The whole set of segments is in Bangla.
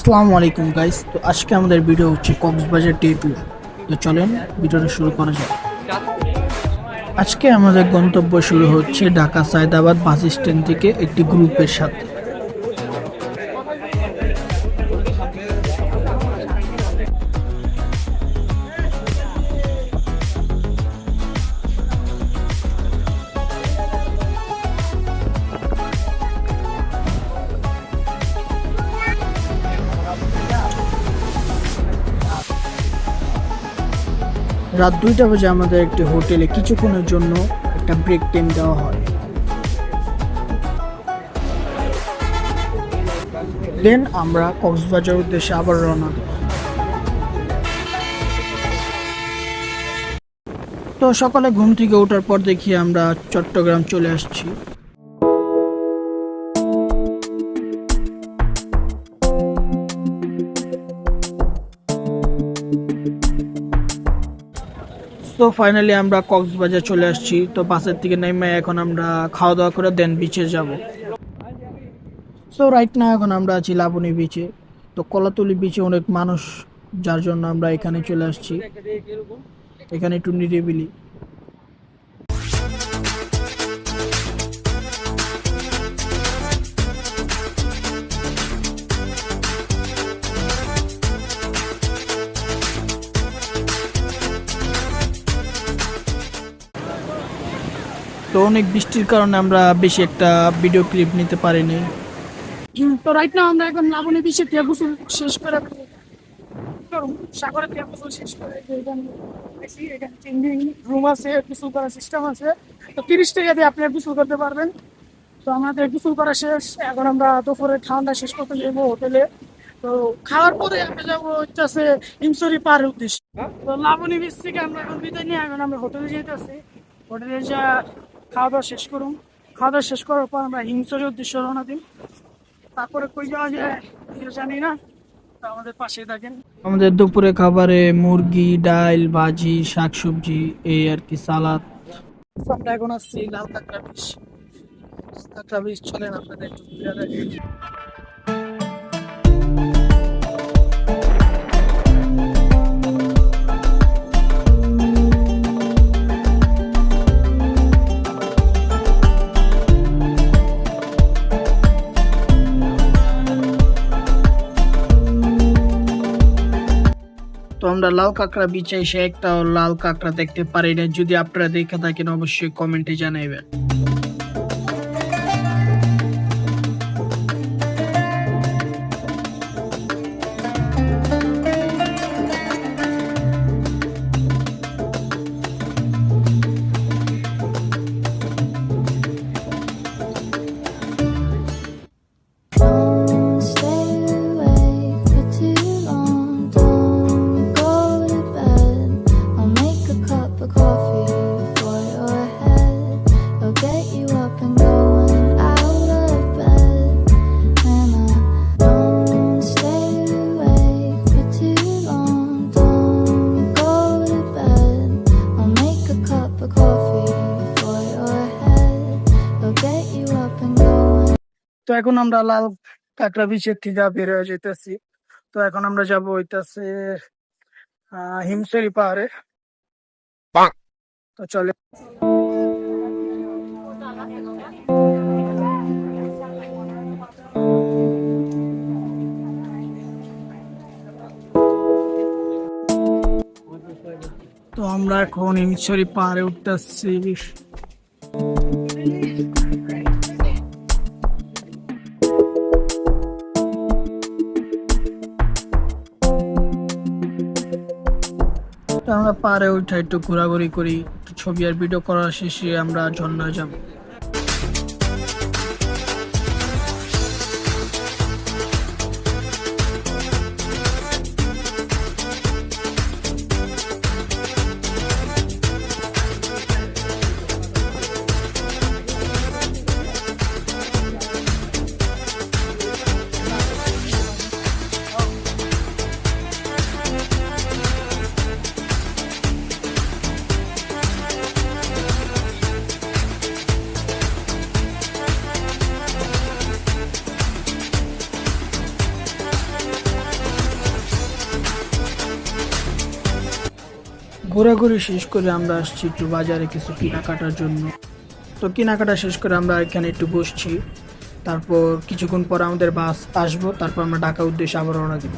আসসালামু আলাইকুম গাইস তো আজকে আমাদের ভিডিও হচ্ছে কক্সবাজার ডে টু তো চলেন ভিডিওটা শুরু করা যাক। আজকে আমাদের গন্তব্য শুরু হচ্ছে ঢাকা সায়দাবাদ বাস স্ট্যান্ড থেকে একটি গ্রুপের সাথে। রাত দুইটা বাজে আমাদের একটি হোটেলে কিছুক্ষণের জন্য একটা ব্রেক টাইম দেওয়া হয়। দেন আমরা কক্সবাজার উদ্দেশ্যে আবার রওনা তো সকালে ঘুম থেকে ওঠার পর দেখি আমরা চট্টগ্রাম চলে আসছি। তো ফাইনালি আমরা কক্সবাজার চলে আসছি। তো বাসের থেকে নেমে এখন আমরা খাওয়া দাওয়া করে দেন বিচে যাব। সো রাইট না এখন আমরা আছি লাবণী বিচে তো কলাতলি বিচে অনেক মানুষ, যার জন্য আমরা এখানে চলে আসছি। এখানে একটু নিরিবিলি। তো অনেক বৃষ্টির কারণে আমরা বেশি একটা ভিডিও ক্লিপ নিতে পারিনি। তো রাইট নাও আমরা এখন লাবণী টিয়া গোসল শেষ করে সাগরে গোসল শেষ করে রুম আছে, গোসল করার সিস্টেম আছে। তো তিরিশ টাকা দিয়ে আপনি গোসল করতে পারবেন। তো আমাদের গোসল করা শেষ। এখন আমরা দুপুরে ঠান্ডা শেষ করতে যাব হোটেলে। তো খাওয়ার পরে আমরা যাব হচ্ছে হিমসরি পার উদ্দেশ্যে। তো লাবণী বিচ থেকে আমরা এখন বিদায় নিয়ে এখন আমরা হোটেলে যেতেছি হোটেলে যা খাওয়া দাওয়া শেষ করুন। খাওয়া দাওয়া শেষ করার পর আমরা হিমসরি উদ্দেশ্যে রওনা দিন। তারপরে কই যাওয়া যায়? জানি না। আমাদের পাশে থাকেন। আমাদের দুপুরে খাবারে মুরগি ডাল ভাজি শাকসবজি এই আর কি সালাদ। আমরা এখন আসছি লাল কাঁকড়া বিষ কাঁকড়া বিষ চলেন আপনাদের একটু আমরা লাল কাঁকড়া বিচে সে একটা লাল কাঁকড়া দেখতে পারি না যদি আপনারা দেখে থাকেন, অবশ্যই কমেন্টে জানাইবেন। তো এখন আমরা লাল কাঁকড়া বিচের থেকে বের হয়ে যেতেছি তো এখন আমরা যাব হইতাছে হিমসেরি পাহাড়ে। তো চলে। তো আমরা এখন হিমসরি পাহাড়ে উঠতেছি। আমরা পারে উঠে একটু ঘোরাঘুরি করি ছবি আর ভিডিও করার শেষে আমরা ঝর্ণায় যাব। ঘোরাঘুরি শেষ করে আমরা আসছি একটু বাজারে কিছু কেনাকাটার জন্য। তো কেনাকাটা শেষ করে আমরা এখানে একটু বসছি। তারপর কিছুক্ষণ পর আমাদের বাস আসব, তারপর আমরা ঢাকা উদ্দেশ্যে আবার রওনা দিব।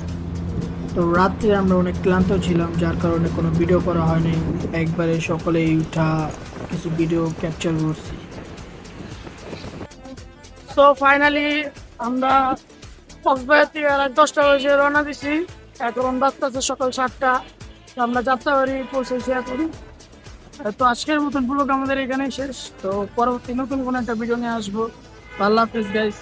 তো রাত্রে আমরা অনেক ক্লান্ত ছিলাম, যার কারণে কোনো ভিডিও করা হয়নি। একবারে সকলেই উঠা কিছু ভিডিও ক্যাপচার করছি। সো ফাইনালি আমরা কক্সবাজার থেকে দশটা বাজে রওনা দিছি। এখন বাজতেছে সকাল সাতটা। তো আমরা পৌঁছে শেয়ার করি তো আজকের মতন ব্লগ আমাদের এখানেই শেষ। তো পরবর্তী নতুন কোনো একটা ভিডিও নিয়ে আসব। আল্লাহ হাফিজ গাইস